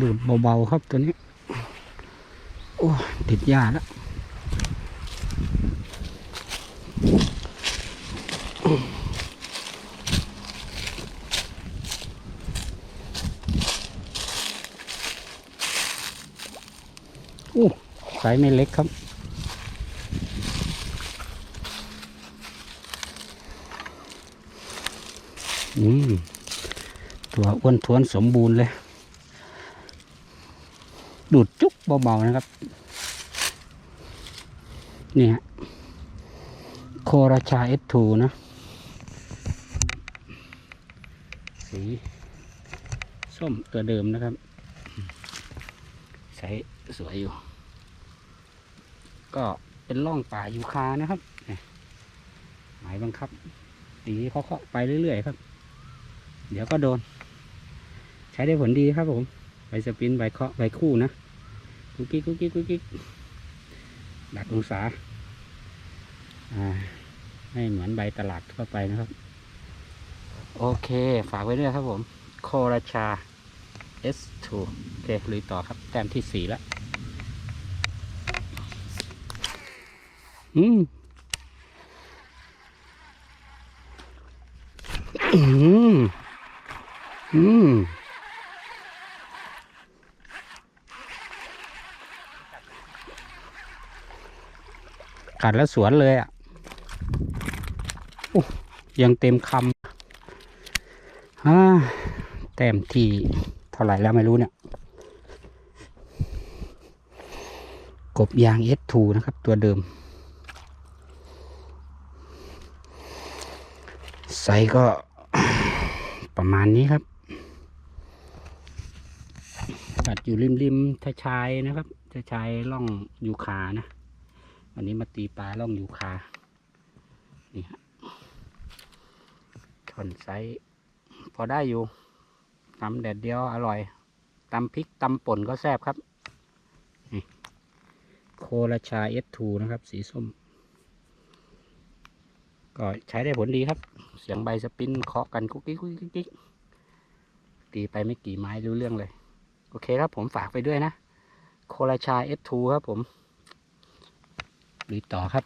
ดูดเบาๆครับตัวนี้ โอ้ติดหญ้าแล้วอู้สายไม่เล็กครับอืมตัวอ้วนท้วนสมบูรณ์เลย ดูดจุ๊บเบาๆนะครับ นี่ฮะโคราชาเอสทูนะ สีส้มตัวเดิมนะครับ ใสสวยอยู่ ก็เป็นร่องป่ายูคานะครับหมายบังคับตีเคาะไปเรื่อยๆครับ เดี๋ยวก็โดน ใช้ได้ผลดีครับผม ใบสปิน ใบเคาะ ใบคู่นะ กุ๊กกิ๊กกุ๊กกิ๊กกุ๊กกิ๊กดักองศาอ่าไม่เหมือนใบตลาดทั่วไปนะครับ โอเค ฝากไว้ด้วยครับผม โคราชา S2 โอเคลุยต่อครับ แต้มที่สี่แล้ว อืมอืมอืม กัดแล้วสวนเลยอะยังเต็มคำแต้มที่เท่าไหร่แล้วไม่รู้เนี่ย กบยาง S2 นะครับ ตัวเดิม ไซส์ก็ประมาณนี้ครับกัดอยู่ริมริมๆทะชายนะครับทะชายล่องอยูคานะ วันนี้มาตีปลาล่องยูคา นี่ฮะช่อนไซส์พอได้อยู่ตำแดดเดียวอร่อยตำพริกตำป่นก็แซ่บครับ นี่โคราชาเอสทูนะครับ สีส้ม ก็ใช้ได้ผลดีครับ เสียงใบสปินเคาะกันกุ๊กกิ๊กกุ๊กกิ๊กกุ๊กกิ๊กตีไปไม่กี่ไม้รู้เรื่องเลย โอเคครับผมฝากไปด้วยนะ โคราชาเอสทูครับผม ลุยต่อครับ